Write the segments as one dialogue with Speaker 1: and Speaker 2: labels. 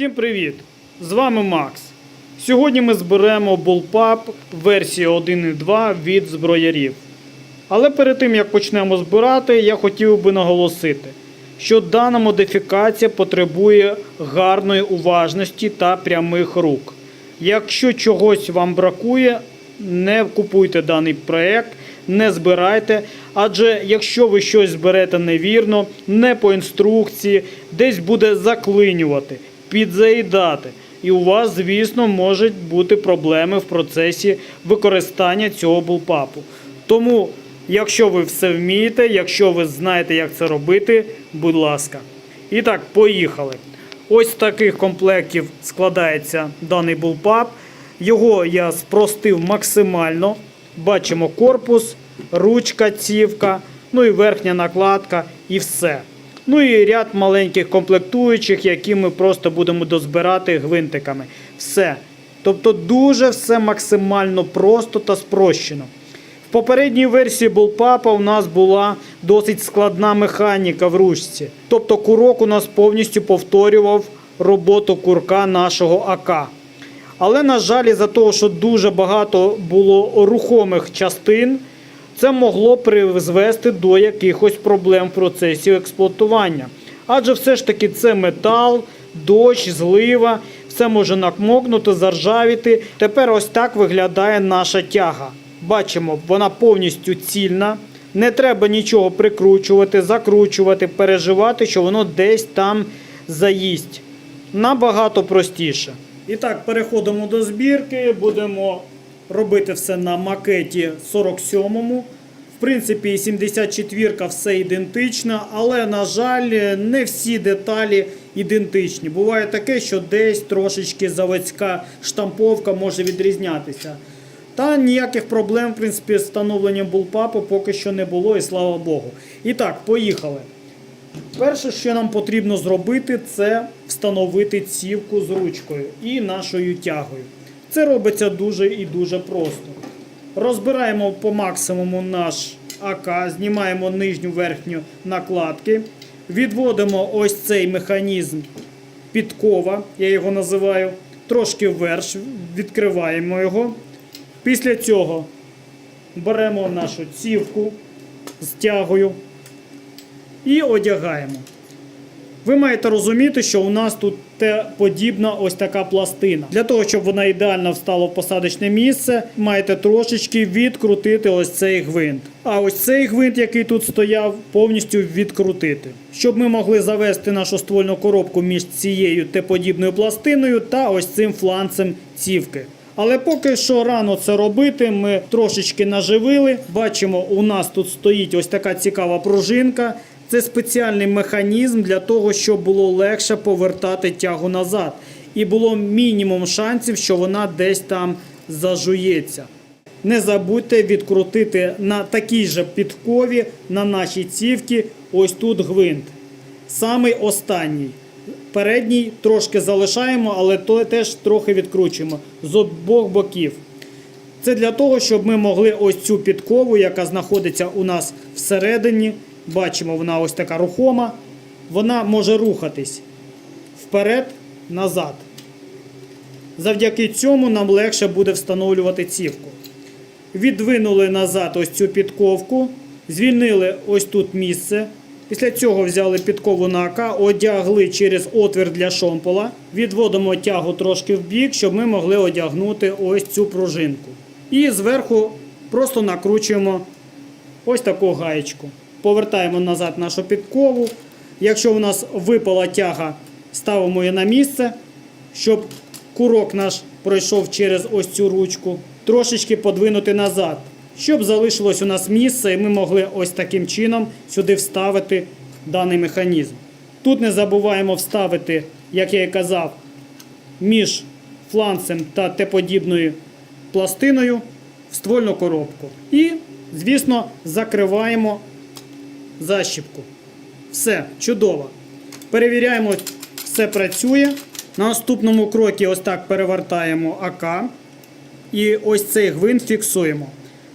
Speaker 1: Всім привіт! З вами Макс. Сьогодні ми зберемо Bullpup версії 1.2 від зброярів. Але перед тим як почнемо збирати, я хотів би наголосити, що дана модифікація потребує гарної уважності та прямих рук. Якщо чогось вам бракує, не купуйте даний проект, не збирайте, адже якщо ви щось зберете невірно, не по інструкції, десь буде заклинювати, підзаїдати. І у вас, звісно, можуть бути проблеми в процесі використання цього булпапу. Тому, якщо ви все вмієте, якщо ви знаєте, як це робити, будь ласка. І так, поїхали. Ось з таких комплектів складається даний булпап. Його я спростив максимально. Бачимо корпус, ручка, цівка, ну і верхня накладка і все. Ну і ряд маленьких комплектуючих, які ми просто будемо дозбирати гвинтиками. Все. Тобто дуже все максимально просто та спрощено. В попередній версії Bullpup у нас була досить складна механіка в ручці. Тобто курок у нас повністю повторював роботу курка нашого АК. Але, на жаль, із-за того, що дуже багато було рухомих частин, це могло призвести до якихось проблем в процесі експлуатування. Адже все ж таки це метал, дощ, злива, все може накмокнути, заржавіти. Тепер ось так виглядає наша тяга. Бачимо, вона повністю цільна. Не треба нічого прикручувати, закручувати, переживати, що воно десь там заїсть. Набагато простіше. І так, переходимо до збірки. Будемо робити все на макеті 47-му. В принципі, 74-ка все ідентично, але, на жаль, не всі деталі ідентичні. Буває таке, що десь трошечки заводська штамповка може відрізнятися. Та ніяких проблем, в принципі, з встановленням булпапу поки що не було, і слава Богу. І так, поїхали. Перше, що нам потрібно зробити, це встановити цівку з ручкою і нашою тягою. Це робиться дуже і дуже просто. Розбираємо по максимуму наш АК, знімаємо нижню верхню накладки, відводимо ось цей механізм підкова, я його називаю, трошки вверх, відкриваємо його. Після цього беремо нашу цівку з тягою і одягаємо. Ви маєте розуміти, що у нас тут те подібна ось така пластина. Для того, щоб вона ідеально встала в посадочне місце, маєте трошечки відкрутити ось цей гвинт. А ось цей гвинт, який тут стояв, повністю відкрутити. Щоб ми могли завести нашу ствольну коробку між цією Т-подібною пластиною та ось цим фланцем цівки. Але поки що рано це робити, ми трошечки наживили. Бачимо, у нас тут стоїть ось така цікава пружинка. Це спеціальний механізм для того, щоб було легше повертати тягу назад. І було мінімум шансів, що вона десь там зажується. Не забудьте відкрутити на такій же підкові на нашій цівці ось тут гвинт. Самий останній. Передній трошки залишаємо, але то теж трохи відкручуємо з обох боків. Це для того, щоб ми могли ось цю підкову, яка знаходиться у нас всередині. Бачимо, вона ось така рухома. Вона може рухатись вперед, назад. Завдяки цьому нам легше буде встановлювати цівку. Відвинули назад ось цю підковку, звільнили ось тут місце. Після цього взяли підкову на АК, одягли через отвір для шомпола, відводимо тягу трошки в бік, щоб ми могли одягнути ось цю пружинку. І зверху просто накручуємо ось таку гаєчку. Повертаємо назад нашу підкову. Якщо у нас випала тяга, ставимо її на місце, щоб курок наш пройшов через ось цю ручку. Трошечки подвинути назад, щоб залишилось у нас місце, і ми могли ось таким чином сюди вставити даний механізм. Тут не забуваємо вставити, як я і казав, між фланцем та Т-подібною пластиною в ствольну коробку. І, звісно, закриваємо защіпку. Все, чудово. Перевіряємо, все працює. На наступному крокі ось так перевертаємо АК. І ось цей гвинт фіксуємо.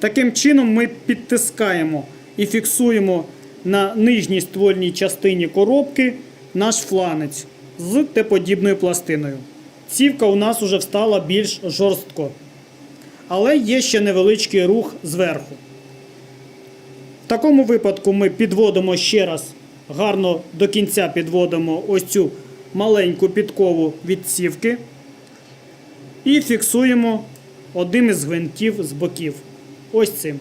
Speaker 1: Таким чином ми підтискаємо і фіксуємо на нижній ствольній частині коробки наш фланець. з Т-подібною пластиною. Цівка у нас уже встала більш жорстко. Але є ще невеличкий рух зверху. Такому випадку ми підводимо ще раз, гарно до кінця підводимо ось цю маленьку підкову від цівки і фіксуємо одним із гвинтів з боків. Ось цим.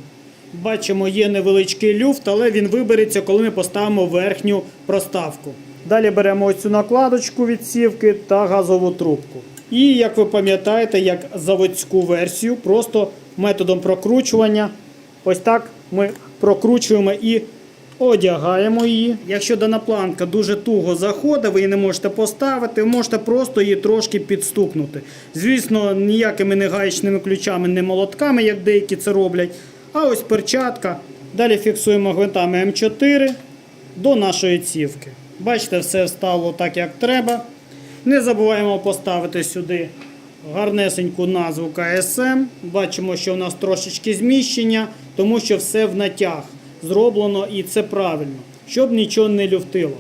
Speaker 1: Бачимо, є невеличкий люфт, але він вибереться, коли ми поставимо верхню проставку. Далі беремо ось цю накладочку від сівки та газову трубку. І, як ви пам'ятаєте, як заводську версію, просто методом прокручування, ось так ми прокручуємо і одягаємо її. Якщо дана планка дуже туго заходить, ви її не можете поставити, ви можете просто її трошки підстукнути. Звісно, ніякими не гаечними ключами, не молотками, як деякі це роблять. А ось перчатка. Далі фіксуємо гвинтами М4 до нашої цівки. Бачите, все встало так, як треба. Не забуваємо поставити сюди гарнесеньку назву КСМ. Бачимо, що у нас трошечки зміщення, тому що все в натяг зроблено і це правильно, щоб нічого не люфтило.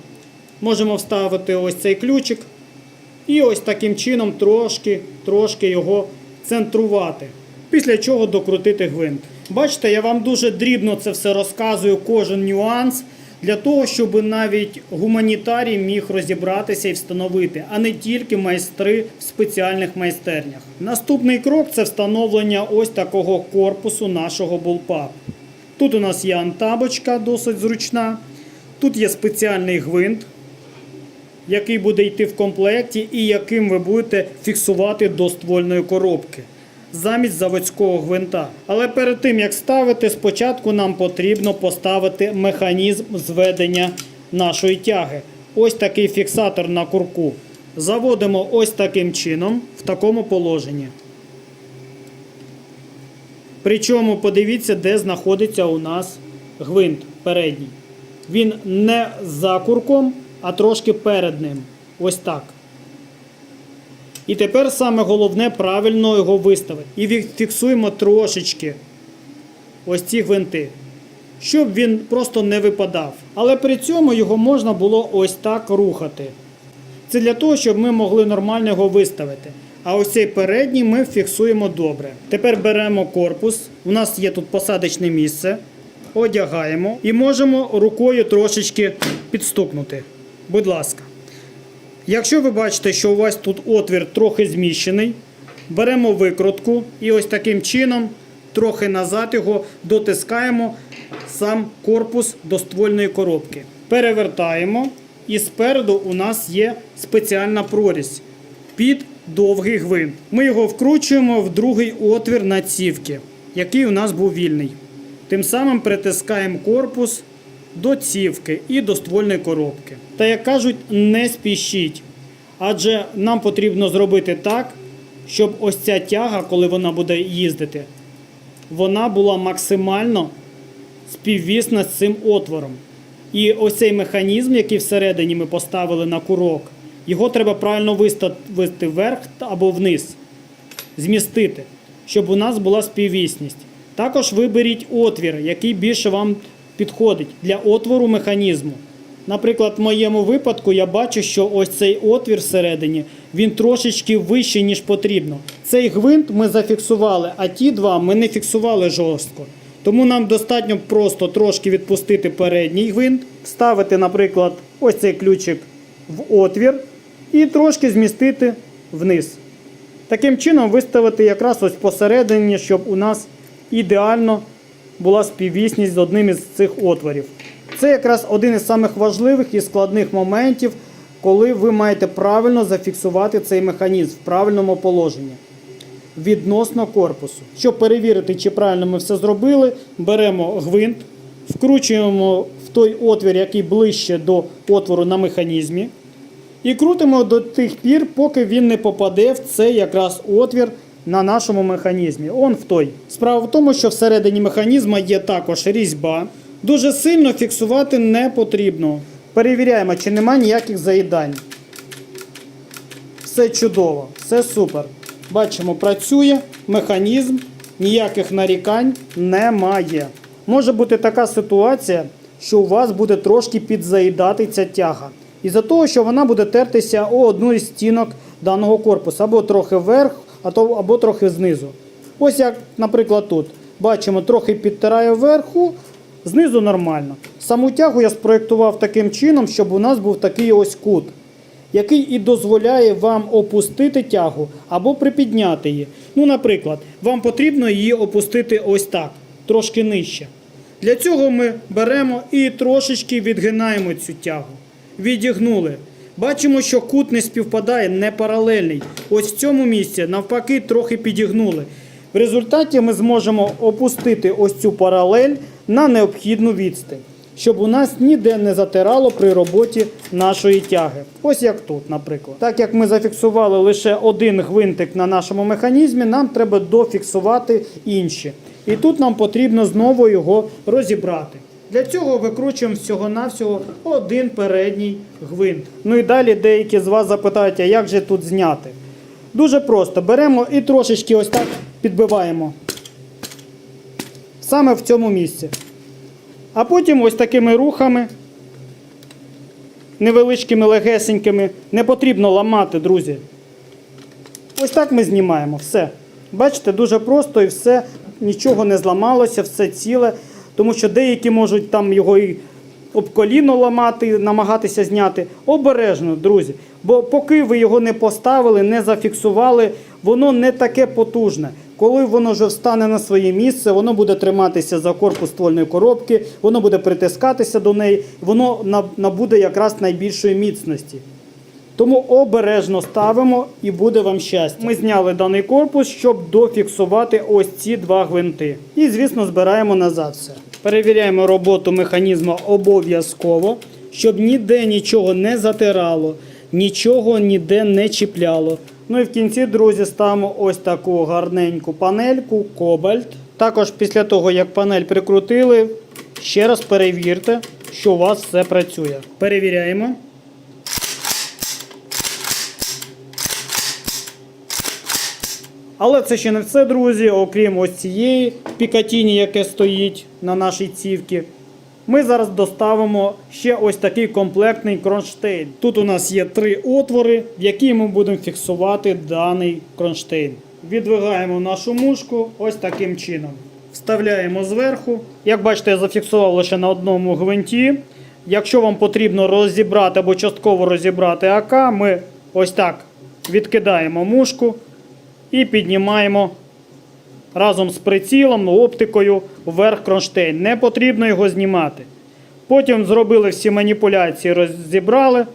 Speaker 1: Можемо вставити ось цей ключик і ось таким чином трошки, трошки його центрувати. Після чого докрутити гвинт. Бачите, я вам дуже дрібно це все розказую, кожен нюанс, для того, щоб навіть гуманітарій міг розібратися і встановити, а не тільки майстри в спеціальних майстернях. Наступний крок це встановлення ось такого корпусу нашого булпап. Тут у нас є антабочка, досить зручна. Тут є спеціальний гвинт, який буде йти в комплекті і яким ви будете фіксувати до ствольної коробки замість заводського гвинта. Але перед тим як ставити, спочатку нам потрібно поставити механізм зведення нашої тяги. Ось такий фіксатор на курку. Заводимо ось таким чином, в такому положенні. Причому подивіться, де знаходиться у нас гвинт передній. Він не за курком, а трошки перед ним. Ось так. І тепер саме головне правильно його виставити. І фі- фіксуємо трошечки ось ці гвинти, щоб він просто не випадав. Але при цьому його можна було ось так рухати. Це для того, щоб ми могли нормально його виставити. А ось цей передній ми фіксуємо добре. Тепер беремо корпус. У нас є тут посадочне місце. Одягаємо і можемо рукою трошечки підстукнути. Будь ласка. Якщо ви бачите, що у вас тут отвір трохи зміщений, беремо викрутку і ось таким чином трохи назад його дотискаємо сам корпус до ствольної коробки. Перевертаємо, і спереду у нас є спеціальна прорізь під довгий гвинт. Ми його вкручуємо в другий отвір на цівки, який у нас був вільний. Тим самим притискаємо корпус до цівки і до ствольної коробки. Та як кажуть, не спішіть. Адже нам потрібно зробити так, щоб ось ця тяга, коли вона буде їздити, вона була максимально співвісна з цим отвором. І ось цей механізм, який всередині ми поставили на курок, його треба правильно виставити вверх або вниз, змістити, щоб у нас була співвісність. Також виберіть отвір, який більше вам підходить для отвору механізму. Наприклад, в моєму випадку я бачу, що ось цей отвір всередині він трошечки вищий, ніж потрібно. Цей гвинт ми зафіксували, а ті два ми не фіксували жорстко. Тому нам достатньо просто трошки відпустити передній гвинт, вставити, наприклад, ось цей ключик в отвір і трошки змістити вниз. Таким чином виставити якраз ось посередині, щоб у нас ідеально була співвісність з одним із цих отворів. Це якраз один із самих важливих і складних моментів, коли ви маєте правильно зафіксувати цей механізм в правильному положенні відносно корпусу. Щоб перевірити, чи правильно ми все зробили, беремо гвинт, вкручуємо в той отвір, який ближче до отвору на механізмі, і крутимо до тих пір, поки він не попаде в цей якраз отвір на нашому механізмі. Он в той. Справа в тому, що всередині механізма є також різьба. Дуже сильно фіксувати не потрібно. Перевіряємо, чи немає ніяких заїдань. Все чудово, все супер. Бачимо, працює механізм, ніяких нарікань немає. Може бути така ситуація, що у вас буде трошки підзаїдати ця тяга. Із-за того, що вона буде тертися о одну із стінок даного корпусу, або трохи вверх, або трохи знизу. Ось як, наприклад, тут. Бачимо, трохи підтирає вверху, знизу нормально. Саму тягу я спроєктував таким чином, щоб у нас був такий ось кут, який і дозволяє вам опустити тягу або припідняти її. Ну, наприклад, вам потрібно її опустити ось так, трошки нижче. Для цього ми беремо і трошечки відгинаємо цю тягу. Відігнули. Бачимо, що кут не співпадає, не паралельний. Ось в цьому місці навпаки трохи підігнули. В результаті ми зможемо опустити ось цю паралель на необхідну відстань, щоб у нас ніде не затирало при роботі нашої тяги. Ось як тут, наприклад. Так як ми зафіксували лише один гвинтик на нашому механізмі, нам треба дофіксувати інші. І тут нам потрібно знову його розібрати. Для цього викручуємо всього-навсього один передній гвинт. Ну і далі деякі з вас запитають, а як же тут зняти? Дуже просто. Беремо і трошечки ось так підбиваємо. Саме в цьому місці. А потім ось такими рухами, невеличкими легесенькими, не потрібно ламати, друзі. Ось так ми знімаємо все. Бачите, дуже просто і все, нічого не зламалося, все ціле. Тому що деякі можуть там його і об коліно ламати, намагатися зняти. Обережно, друзі. Бо поки ви його не поставили, не зафіксували, воно не таке потужне. Коли воно вже встане на своє місце, воно буде триматися за корпус ствольної коробки, воно буде притискатися до неї, воно набуде якраз найбільшої міцності. Тому обережно ставимо і буде вам щастя. Ми зняли даний корпус, щоб дофіксувати ось ці два гвинти. І, звісно, збираємо назад все. Перевіряємо роботу механізму обов'язково, щоб ніде нічого не затирало, нічого ніде не чіпляло. Ну і в кінці, друзі, ставимо ось таку гарненьку панельку, кобальт. Також після того, як панель прикрутили, ще раз перевірте, що у вас все працює. Перевіряємо. Але це ще не все, друзі. Окрім ось цієї пікатіні, яке стоїть на нашій цівці. Ми зараз доставимо ще ось такий комплектний кронштейн. Тут у нас є три отвори, в які ми будемо фіксувати даний кронштейн. Відвигаємо нашу мушку ось таким чином. Вставляємо зверху. Як бачите, я зафіксував лише на одному гвинті. Якщо вам потрібно розібрати або частково розібрати АК, ми ось так відкидаємо мушку і піднімаємо разом з прицілом, оптикою вверх кронштейн. Не потрібно його знімати. Потім зробили всі маніпуляції, розібрали,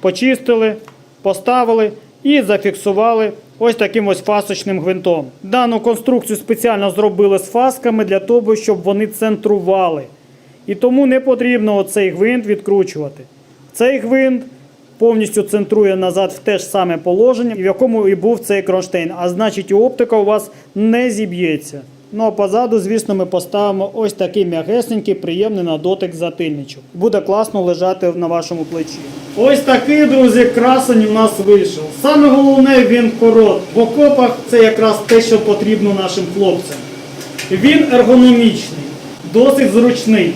Speaker 1: почистили, поставили і зафіксували ось таким ось фасочним гвинтом. Дану конструкцію спеціально зробили з фасками для того, щоб вони центрували. І тому не потрібно оцей гвинт відкручувати. Цей гвинт повністю центрує назад в те ж саме положення, в якому і був цей кронштейн. А значить, оптика у вас не зіб'ється. Ну а позаду, звісно, ми поставимо ось такий м'ягесенький, приємний на дотик затильничок. Буде класно лежати на вашому плечі. Ось такий, друзі, красень у нас вийшов. Саме головне він корот. В окопах це якраз те, що потрібно нашим хлопцям. Він ергономічний, досить зручний.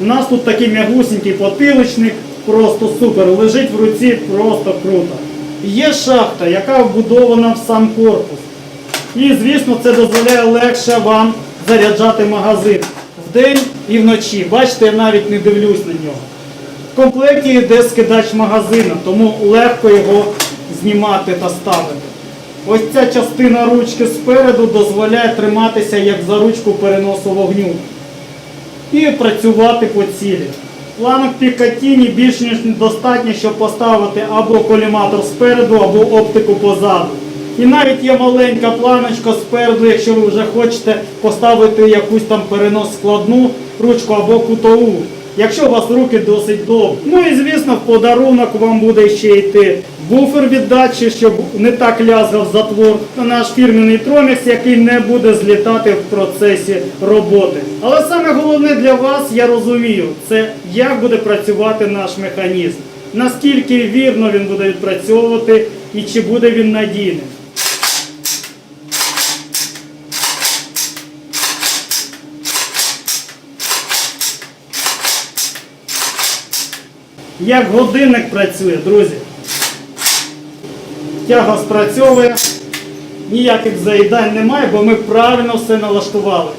Speaker 1: У нас тут такий м'ягусенький потиличник, просто супер. Лежить в руці просто круто. Є шахта, яка вбудована в сам корпус. І, звісно, це дозволяє легше вам заряджати магазин вдень і вночі. Бачите, я навіть не дивлюсь на нього. В комплекті йде скидач магазину, тому легко його знімати та ставити. Ось ця частина ручки спереду дозволяє триматися як за ручку переносу вогню і працювати по цілі. Планок Пікатіні більш ніж достатньо, щоб поставити або коліматор спереду, або оптику позаду. І навіть є маленька планочка спереду, якщо ви вже хочете поставити якусь там перенос складну ручку або кутову. Якщо у вас руки досить довгі. Ну і звісно, в подарунок вам буде ще йти буфер від дачі, щоб не так лязгав затвор. Наш фірменний тромікс, який не буде злітати в процесі роботи. Але саме головне для вас, я розумію, це як буде працювати наш механізм. Наскільки вірно він буде відпрацьовувати і чи буде він надійним. Як годинник працює, друзі. Тяга спрацьовує, ніяких заїдань немає, бо ми правильно все налаштували.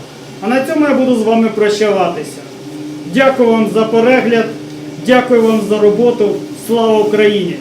Speaker 1: А на цьому я буду з вами прощаватися. Дякую вам за перегляд, дякую вам за роботу. Слава Україні!